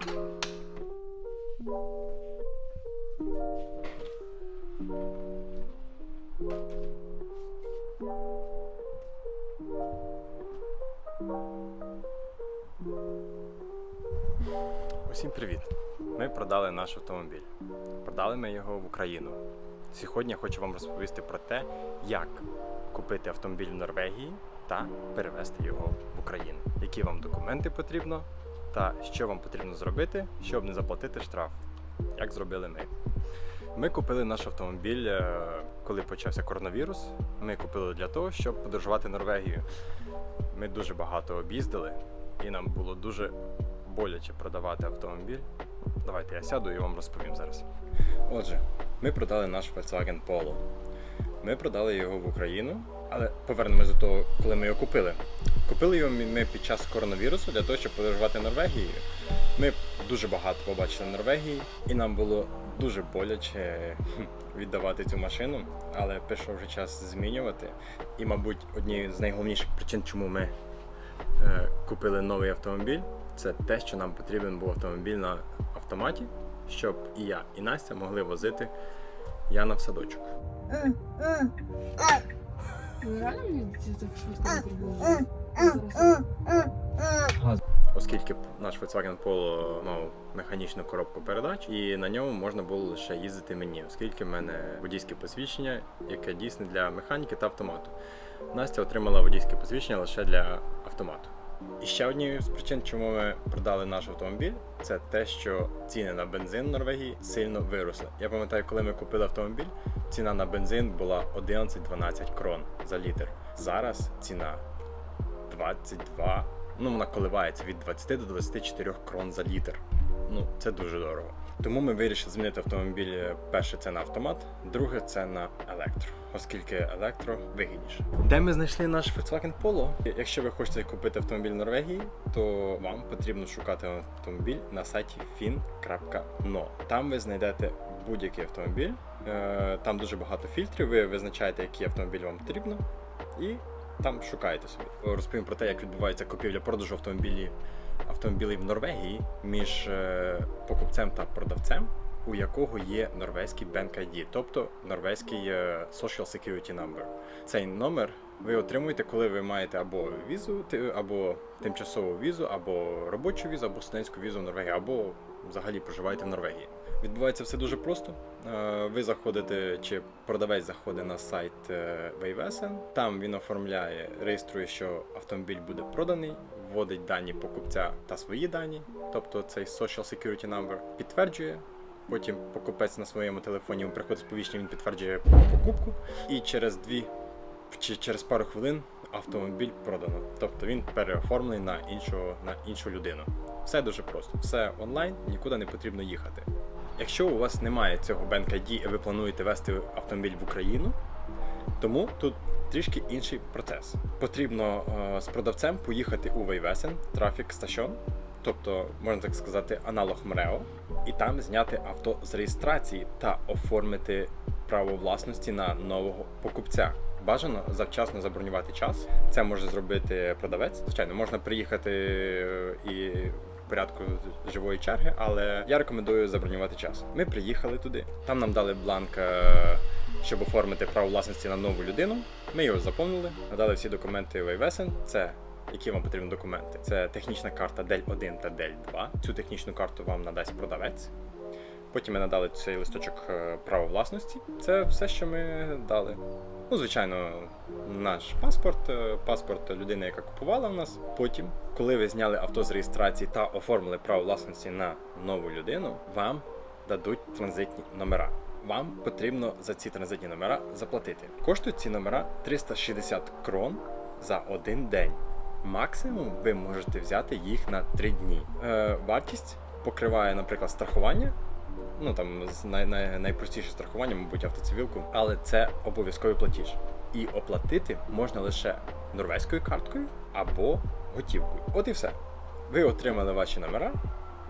Усім привіт! Ми продали наш автомобіль. Продали ми його в Україну. Сьогодні я хочу вам розповісти про те, як купити автомобіль в Норвегії та перевезти його в Україну. Які вам документи потрібно та що вам потрібно зробити, щоб не заплатити штраф, як зробили ми. Ми купили наш автомобіль, е, коли почався коронавірус. Ми купили для того, щоб подорожувати Норвегію. Ми дуже багато об'їздили, і нам було дуже боляче продавати автомобіль. Давайте я сяду і вам розповім зараз. Отже, ми продали наш Volkswagen Polo. Ми продали його в Україну, але повернемось до того, коли ми його купили. Купили його ми під час коронавірусу для того, щоб подорожувати Норвегією. Ми дуже багато побачили Норвегії, і нам було дуже боляче віддавати цю машину, але прийшов вже час змінювати. І, мабуть, однією з найголовніших причин, чому ми е, купили новий автомобіль, це те, що нам потрібен був автомобіль на автоматі, щоб і я, і Настя могли возити Яна в садочок. Реально так швидко не. Оскільки наш Volkswagen Polo мав механічну коробку передач, і на ньому можна було лише їздити мені, оскільки в мене водійське посвідчення, яке дійсне для механіки та автомату. Настя отримала водійське посвідчення лише для автомату. І ще однією з причин, чому ми продали наш автомобіль, це те, що ціни на бензин в Норвегії сильно виросли. Я пам'ятаю, коли ми купили автомобіль, ціна на бензин була 11-12 крон за літр. Зараз ціна 22, ну вона коливається від 20 до 24 крон за літр. Ну, це дуже дорого. Тому ми вирішили змінити автомобіль. е, Перше це на автомат, друге це на електро, оскільки електро вигідніше. Де ми знайшли наш Volkswagen Polo? Якщо ви хочете купити автомобіль в Норвегії, то вам потрібно шукати автомобіль на сайті fin.no. Там ви знайдете будь-який автомобіль. Е, Там дуже багато фільтрів. Ви визначаєте, який автомобіль вам потрібно, і там шукаєте собі. Розповім про те, як відбувається купівля-продажу автомобілів автомобілів в Норвегії між е, покупцем та продавцем, у якого є норвезький Bank ID, тобто норвезький е, Social Security Number. Цей номер ви отримуєте, коли ви маєте або візу, або тимчасову візу, або робочу візу, або студентську візу в Норвегії, або взагалі проживаєте в Норвегії. Відбувається все дуже просто. Е, Ви заходите, чи продавець заходить на сайт е, Вейвесен. Там він оформляє, реєструє, що автомобіль буде проданий, вводить дані покупця та свої дані, тобто цей Social Security Number, підтверджує. Потім покупець на своєму телефоні приходить сповіщення, він підтверджує покупку, і через дві через пару хвилин автомобіль продано. Тобто він переоформлений на іншого на іншу людину. Все дуже просто, все онлайн, нікуди не потрібно їхати. Якщо у вас немає цього Bank ID і ви плануєте вести автомобіль в Україну, тому тут трішки інший процес. Потрібно е, з продавцем поїхати у Вейвесен, трафік сташон, тобто, можна так сказати, аналог МРЕО, і там зняти авто з реєстрації та оформити право власності на нового покупця. Бажано завчасно забронювати час. Це може зробити продавець. Звичайно, можна приїхати е, і в порядку живої черги, але я рекомендую забронювати час. Ми приїхали туди. Там нам дали бланк, е, щоб оформити право власності на нову людину. Ми його заповнили, надали всі документи Вейвесен. Це які вам потрібні документи? Це технічна карта DEL 1 та DEL 2. Цю технічну карту вам надасть продавець. Потім ми надали цей листочок е, права власності. Це все, що ми дали. Ну, звичайно, наш паспорт, е, паспорт людини, яка купувала в нас. Потім, коли ви зняли авто з реєстрації та оформили право власності на нову людину, вам дадуть транзитні номера. Вам потрібно за ці транзитні номера заплатити. Коштують ці номера 360 крон за один день. Максимум ви можете взяти їх на 3 дні. Е, вартість покриває, наприклад, страхування. Ну там з най, най, найпростіше страхування, мабуть, автоцивілку, але це обов'язковий платіж. І оплатити можна лише норвезькою карткою або готівкою. От і все. Ви отримали ваші номера,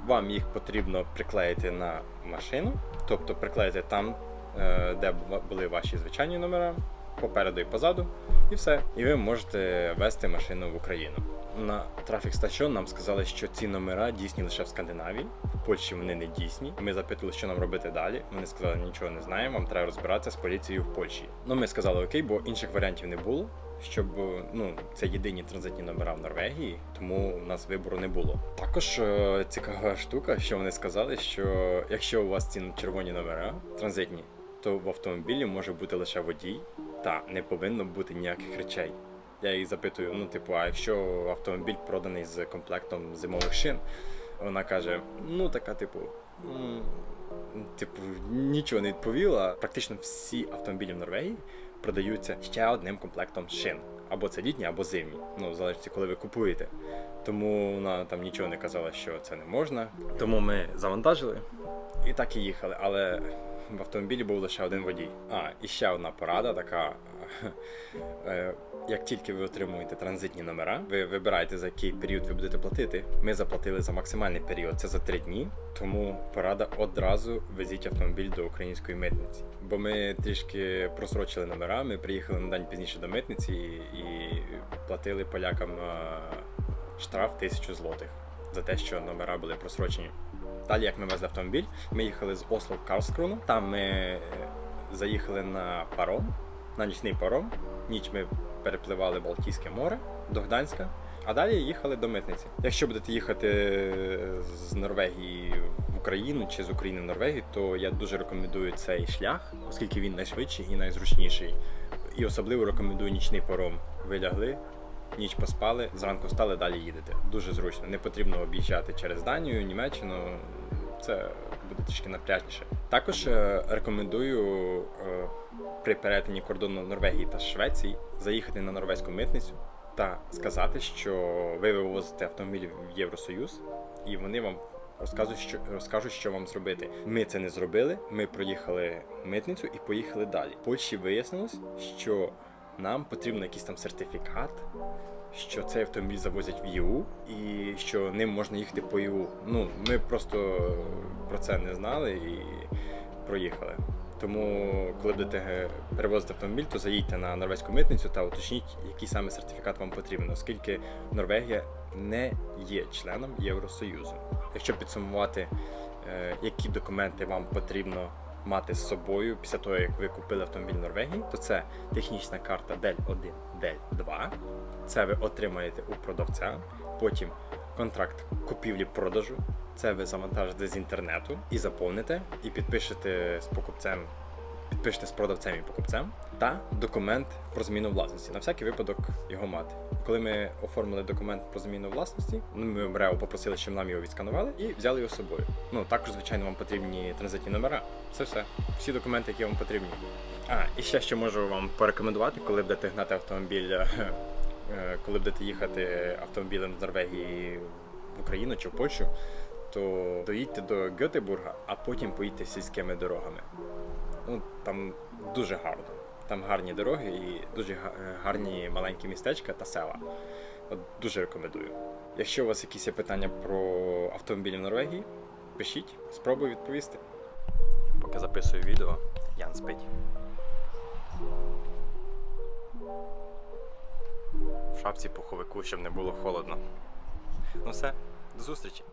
вам їх потрібно приклеїти на машину, тобто приклеїти там, е, де були ваші звичайні номера, попереду і позаду, і все. І ви можете вести машину в Україну. На трафік стаціон нам сказали, що ці номера дійсні лише в Скандинавії, в Польщі вони не дійсні. Ми запитали, що нам робити далі. Вони сказали, нічого не знаємо, вам треба розбиратися з поліцією в Польщі. Ну ми сказали окей, бо інших варіантів не було. Щоб ну це єдині транзитні номера в Норвегії, тому у нас вибору не було. Також е, цікава штука, що вони сказали, що якщо у вас ці червоні номера транзитні, то в автомобілі може бути лише водій, та не повинно бути ніяких речей. Я її запитую: ну, типу, а якщо автомобіль проданий з комплектом зимових шин, вона каже: ну така, типу, типу, нічого не відповіла. Практично всі автомобілі в Норвегії продаються ще одним комплектом шин. Або це літні, або зимні. Ну, в залежності, коли ви купуєте. Тому вона там нічого не казала, що це не можна. Тому ми завантажили і так і їхали. Але в автомобілі був лише один водій. А, і ще одна порада така. Е, Як тільки ви отримуєте транзитні номера, ви вибираєте за який період ви будете платити. Ми заплатили за максимальний період, це за три дні. Тому порада одразу везіть автомобіль до української митниці. Бо ми трішки просрочили номера. Ми приїхали на день пізніше до митниці і, платили полякам е, штраф тисячу злотих за те, що номера були просрочені. Далі, як ми везли автомобіль, ми їхали з Осло в Карскрону. Там ми е, заїхали на паром, на нічний паром. Ніч ми перепливали Балтійське море до Гданська, а далі їхали до митниці. Якщо будете їхати з Норвегії в Україну чи з України в Норвегію, то я дуже рекомендую цей шлях, оскільки він найшвидший і найзручніший. І особливо рекомендую нічний паром. Ви лягли, ніч поспали, зранку встали, далі їдете. Дуже зручно. Не потрібно об'їжджати через Данію, Німеччину. Це буде трішки напряжніше. Також е, рекомендую е, при перетині кордону Норвегії та Швеції заїхати на норвезьку митницю та сказати, що ви вивозите автомобіль в Євросоюз, і вони вам розкажуть, що розкажуть, що вам зробити. Ми це не зробили. Ми проїхали митницю і поїхали далі. Польщі вияснилось, що нам потрібен якийсь там сертифікат, що цей автомобіль завозять в ЄУ і що ним можна їхати по ЄУ. Ну, ми просто про це не знали і проїхали. Тому, коли будете е, перевозити автомобіль, то заїдьте на норвезьку митницю та уточніть, який саме сертифікат вам потрібен, оскільки Норвегія не є членом Євросоюзу. Якщо підсумувати, е, які документи вам потрібно мати з собою після того, як ви купили автомобіль в Норвегії, то це технічна карта DEL 1, DEL 2. Це ви отримаєте у продавця. Потім контракт купівлі-продажу. Це ви завантажите з інтернету і заповните, і підпишете з покупцем, підпишете з продавцем і покупцем та документ про зміну власності. На всякий випадок його мати. Коли ми оформили документ про зміну власності, ну, ми в МРЕО попросили, щоб нам його відсканували і взяли його з собою. Ну також, звичайно, вам потрібні транзитні номера. Це все. Всі документи, які вам потрібні. А, і ще що можу вам порекомендувати, коли будете гнати автомобіль, е, коли будете їхати автомобілем з Норвегії в Україну чи в Польщу, то доїдьте до Гетебурга, а потім поїдьте сільськими дорогами. Ну, там дуже гарно. Там гарні дороги і дуже е, гарні маленькі містечка та села. От дуже рекомендую. Якщо у вас якісь є питання про автомобілі в Норвегії, пишіть, спробую відповісти. Поки записую відео, Ян спить. Шапці пуховику, щоб не було холодно. Ну все, до зустрічі.